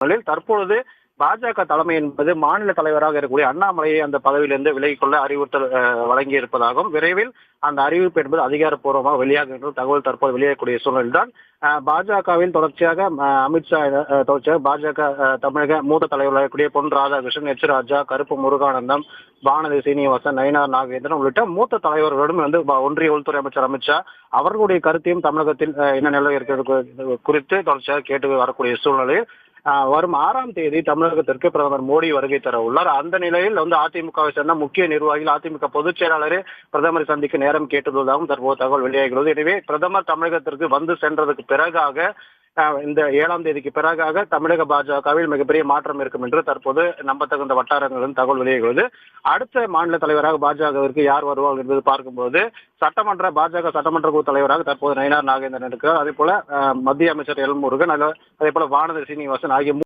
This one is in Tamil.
நிலையில் தற்பொழுது பாஜக தலைமை என்பது மாநில தலைவராக இருக்கக்கூடிய அண்ணாமலையை அந்த பதவியிலிருந்து விலகிக் கொள்ள அறிவுறுத்தல் வழங்கி இருப்பதாகவும் விரைவில் அந்த அறிவிப்பு என்பது அதிகாரப்பூர்வமாக வெளியாகும் என்று தகவல் தற்போது வெளியாகக்கூடிய சூழலில் தான் பாஜகவின் தொடர்ச்சியாக அமித்ஷா தொடர்ச்சியாக பாஜக தமிழக மூத்த தலைவர்களாக இருக்கக்கூடிய பொன் ராதாகிருஷ்ணன் எச் ராஜா கருப்பு முருகானந்தம் வானதி சீனிவாசன் நயினார் நாகேந்திரன் உள்ளிட்ட மூத்த தலைவர்களுடன் வந்து ஒன்றிய உள்துறை அமைச்சர் அமித்ஷா அவர்களுடைய கருத்தையும் தமிழகத்தில் என்ன நிலை இருக்கிறது குறித்து தொடர்ச்சியாக கேட்டு வரக்கூடிய சூழ்நிலையில் வரும் ஆறாம் தேதி தமிழகத்திற்கு பிரதமர் மோடி வருகை தர உள்ளார். அந்த நிலையில் வந்து அதிமுகவை சேர்ந்த முக்கிய நிர்வாகிகள் அதிமுக பொதுச் செயலாளரே பிரதமரை சந்திக்க நேரம் கேட்டுள்ளதாகவும் தற்போது தகவல் வெளியாகிறது. எனவே பிரதமர் தமிழகத்திற்கு வந்து சென்றதுக்கு பிறகாக இந்த ஏழாம் தேதிக்கு பிறகாக தமிழக பாஜகவில் மிகப்பெரிய மாற்றம் இருக்கும் என்று தற்போது நம்பத்தகுந்த வட்டாரங்களில் தகவல் வெளியாகிறது அடுத்த மாநில தலைவராக பாஜகவிற்கு யார் வருவார்கள் என்பது பார்க்கும்போது சட்டமன்ற பாஜக சட்டமன்ற குழு தலைவராக தற்போது நயினார் நாகேந்திரன் இருக்கிறார். அதே போல மத்திய அமைச்சர் எல் முருகன் அதே போல வானதி சீனிவாசன் ஆகிய